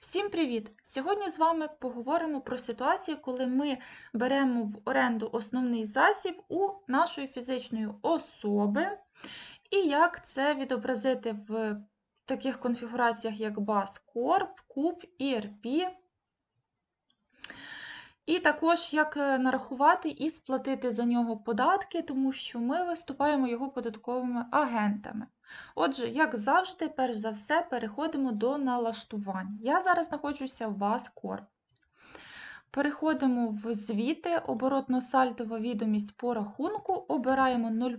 Всім привіт! Сьогодні з вами поговоримо про ситуацію, коли ми беремо в оренду основний засіб у нашої фізичної особи, і як це відобразити в таких конфігураціях, як BAS Corp, CUB, ERP. І також як е, нарахувати і сплатити за нього податки, тому що ми виступаємо його податковими агентами. Отже, як завжди, перш за все, переходимо до налаштувань. Я зараз знаходжуся в Баскор. Переходимо в звіти, оборотно-сальдова відомість по рахунку, обираємо 01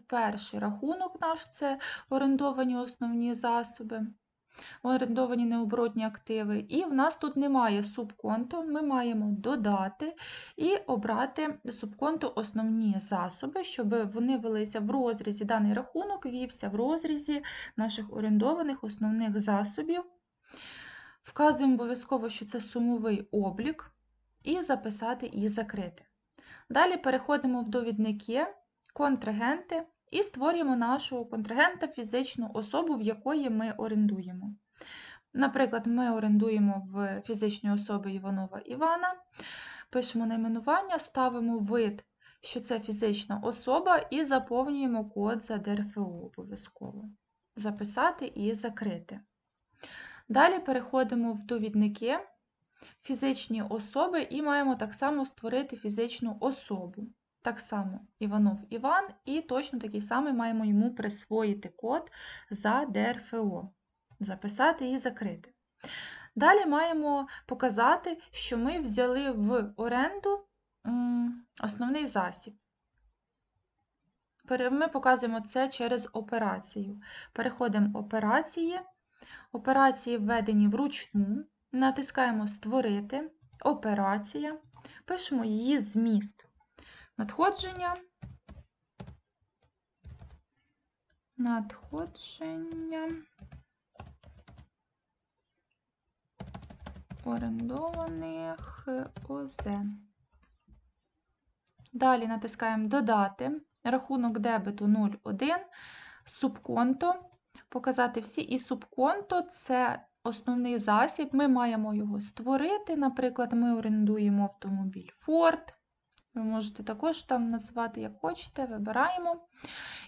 рахунок наш, це орендовані основні засоби, орендовані необоротні активи. І в нас тут немає субконту, ми маємо додати і обрати субконту основні засоби, щоб вони велися в розрізі. Даний рахунок вівся в розрізі наших орендованих основних засобів. Вказуємо обов'язково, що це сумовий облік, і записати і закрити. Далі переходимо в довідники, контрагенти і створюємо нашого контрагента фізичну особу, в якої ми орендуємо. Наприклад, ми орендуємо в фізичній особи Іванова Івана, пишемо найменування, ставимо вид, що це фізична особа, і заповнюємо код за ДРФО обов'язково. Записати і закрити. Далі переходимо в довідники, фізичні особи, і маємо так само створити фізичну особу. Так само Іванов Іван, і точно такий самий маємо йому присвоїти код за ДРФО, записати і закрити. Далі маємо показати, що ми взяли в оренду основний засіб. Ми показуємо це через операцію. Переходимо операції. Операції введені вручну, натискаємо Створити, операція, пишемо її зміст. Надходження. Надходження. Орендованих ОЗ. Далі натискаємо Додати. Рахунок дебету 0,1, субконто. Показати всі. І субконто це основний засіб. Ми маємо його створити. Наприклад, ми орендуємо автомобіль Ford. Ви можете також там назвати, як хочете, вибираємо.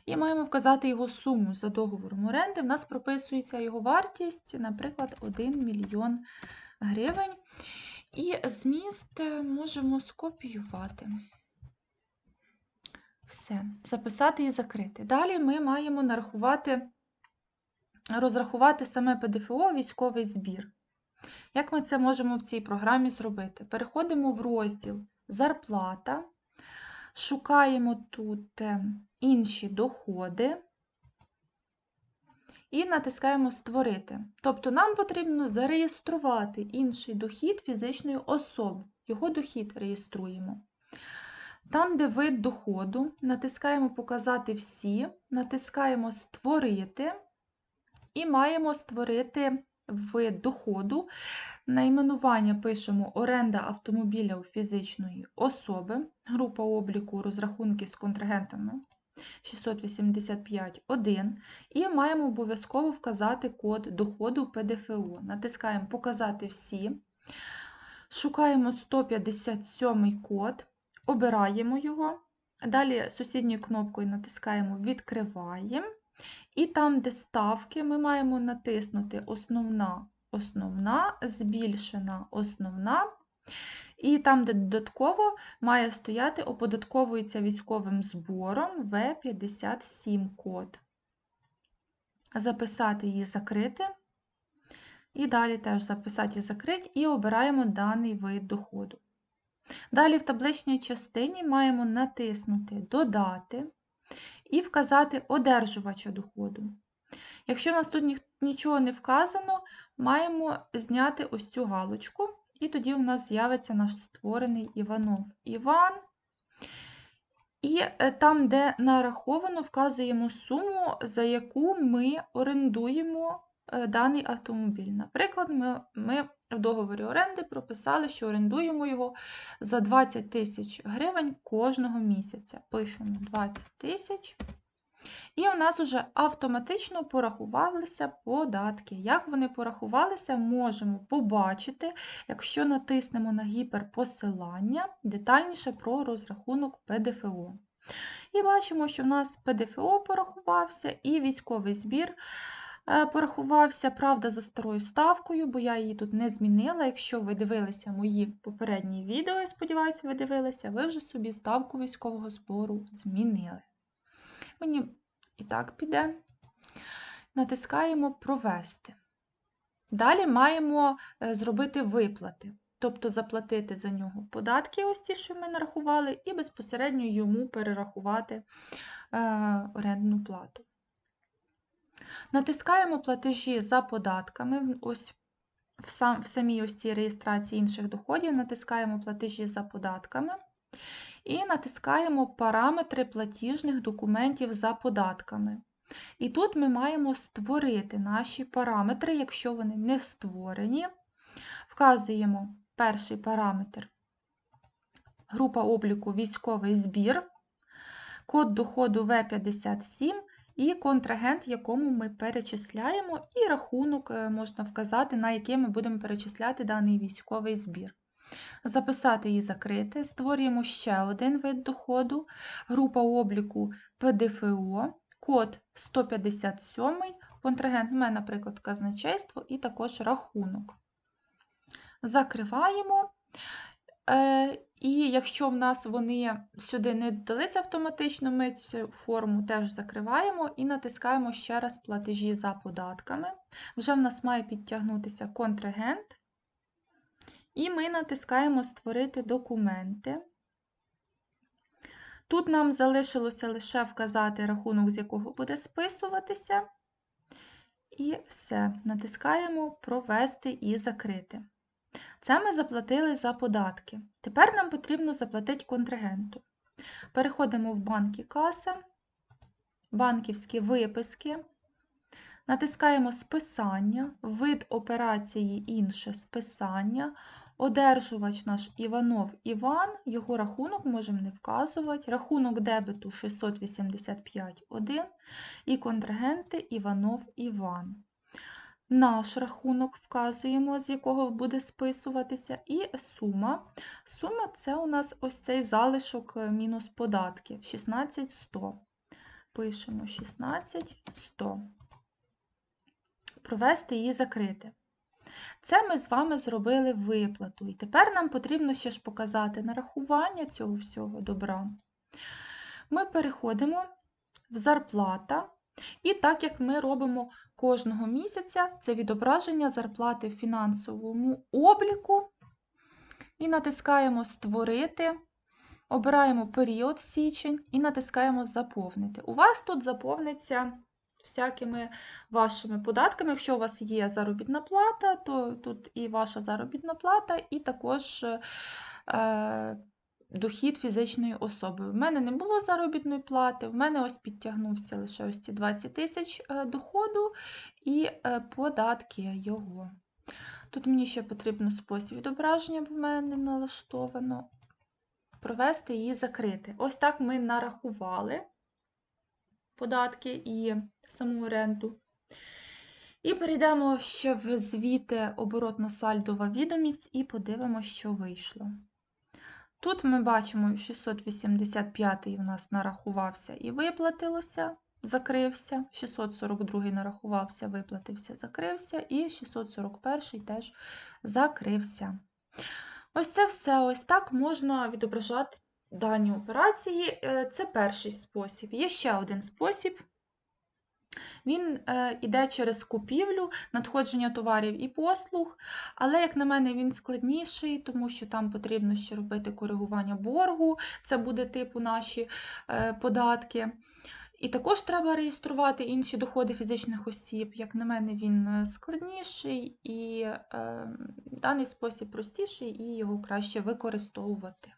І маємо вказати його суму за договором оренди. В нас прописується його вартість, наприклад, 1 мільйон гривень. І зміст можемо скопіювати. Все, записати і закрити. Далі ми маємо нарахувати, розрахувати саме ПДФО військовий збір. Як ми це можемо в цій програмі зробити? Переходимо в розділ зарплата, шукаємо тут е, інші доходи і натискаємо Створити. Тобто нам потрібно зареєструвати інший дохід фізичної особи. Його дохід реєструємо. Там, де вид доходу, натискаємо Показати всі, натискаємо Створити і маємо створити вид доходу. Найменування пишемо оренда автомобіля у фізичної особи, група обліку розрахунки з контрагентами 685.1. І маємо обов'язково вказати код доходу ПДФО. Натискаємо Показати всі. Шукаємо 157 код, обираємо його. Далі сусідньою кнопкою натискаємо Відкриваємо. І там, де ставки, ми маємо натиснути основна, основна, збільшена основна. І там, де додатково має стояти, оподатковується військовим збором В57 код. Записати її закрити. І далі теж записати і закрити, і обираємо даний вид доходу. Далі в табличній частині маємо натиснути Додати і вказати одержувача доходу. Якщо в нас тут нічого не вказано, маємо зняти ось цю галочку, і тоді у нас з'явиться наш створений Іванов Іван. І е, там, де нараховано, вказуємо суму, за яку ми орендуємо е, даний автомобіль. Наприклад, ми ми в договорі оренди прописали, що орендуємо його за 20 тисяч гривень кожного місяця. Пишемо 20 тисяч І у нас вже автоматично порахувалися податки. Як вони порахувалися, можемо побачити, якщо натиснемо на гіперпосилання детальніше про розрахунок ПДФО. І бачимо, що в нас ПДФО порахувався і військовий збір порахувався, правда, за старою ставкою, бо я її тут не змінила. Якщо ви дивилися мої попередні відео, я сподіваюся, ви дивилися, ви вже собі ставку військового збору змінили. Мені і так піде. Натискаємо Провести. Далі маємо е, зробити виплати, тобто заплатити за нього податки, ось ті, що ми нарахували, і безпосередньо йому перерахувати е, орендну плату. Натискаємо платежі за податками. Ось в, сам, в самій ось цій реєстрації інших доходів натискаємо платежі за податками. І натискаємо параметри платіжних документів за податками. І тут ми маємо створити наші параметри, якщо вони не створені. Вказуємо перший параметр група обліку військовий збір, код доходу В57 і контрагент, якому ми перечисляємо, і рахунок е, можна вказати, на який ми будемо перечисляти даний військовий збір. Записати і закрити. Створюємо ще один вид доходу, група обліку ПДФО, код 157, контрагент, у мене, наприклад, казначейство, і також рахунок. Закриваємо. Е, і якщо в нас вони сюди не додалися автоматично, ми цю форму теж закриваємо і натискаємо ще раз платежі за податками. Вже в нас має підтягнутися контрагент. І ми натискаємо Створити документи. Тут нам залишилося лише вказати рахунок, з якого буде списуватися. І все. Натискаємо Провести і закрити. Це ми заплатили за податки. Тепер нам потрібно заплатити контрагенту. Переходимо в банки каса, банківські виписки. Натискаємо Списання, вид операції інше списання, Одержувач наш Іванов Іван, його рахунок можемо не вказувати, рахунок дебету 685,1 і контрагенти Іванов Іван. Наш рахунок вказуємо, з якого буде списуватися, і сума. Сума це у нас ось цей залишок е, мінус податки 16100. Пишемо 16100. Провести і закрити. Це ми з вами зробили виплату. І тепер нам потрібно ще ж показати нарахування цього всього добра. Ми переходимо в зарплата. І так як ми робимо кожного місяця, це відображення зарплати в фінансовому обліку. І натискаємо Створити, обираємо період січень і натискаємо Заповнити. У вас тут заповниться всякими вашими податками. Якщо у вас є заробітна плата, то тут і ваша заробітна плата, і також е, дохід фізичної особи. В мене не було заробітної плати, в мене ось підтягнувся лише ось ці 20 тисяч е, доходу і е, податки його. Тут мені ще потрібно спосіб відображення, бо в мене не налаштовано. Провести і закрити. Ось так ми нарахували податки і саму оренду. І перейдемо ще в звіти оборотно-сальдова відомість і подивимося, що вийшло. Тут ми бачимо, 685 у нас нарахувався і виплатилося, закрився, 642 нарахувався, виплатився, закрився, і 641 теж закрився. Ось це все ось так можна відображати дані операції. Е, це перший спосіб. Є ще один спосіб. Він е, йде через купівлю, надходження товарів і послуг, але, як на мене, він складніший, тому що там потрібно ще робити коригування боргу, це буде типу наші е, податки. І також треба реєструвати інші доходи фізичних осіб. Як на мене, він складніший і е, даний спосіб простіший, і його краще використовувати.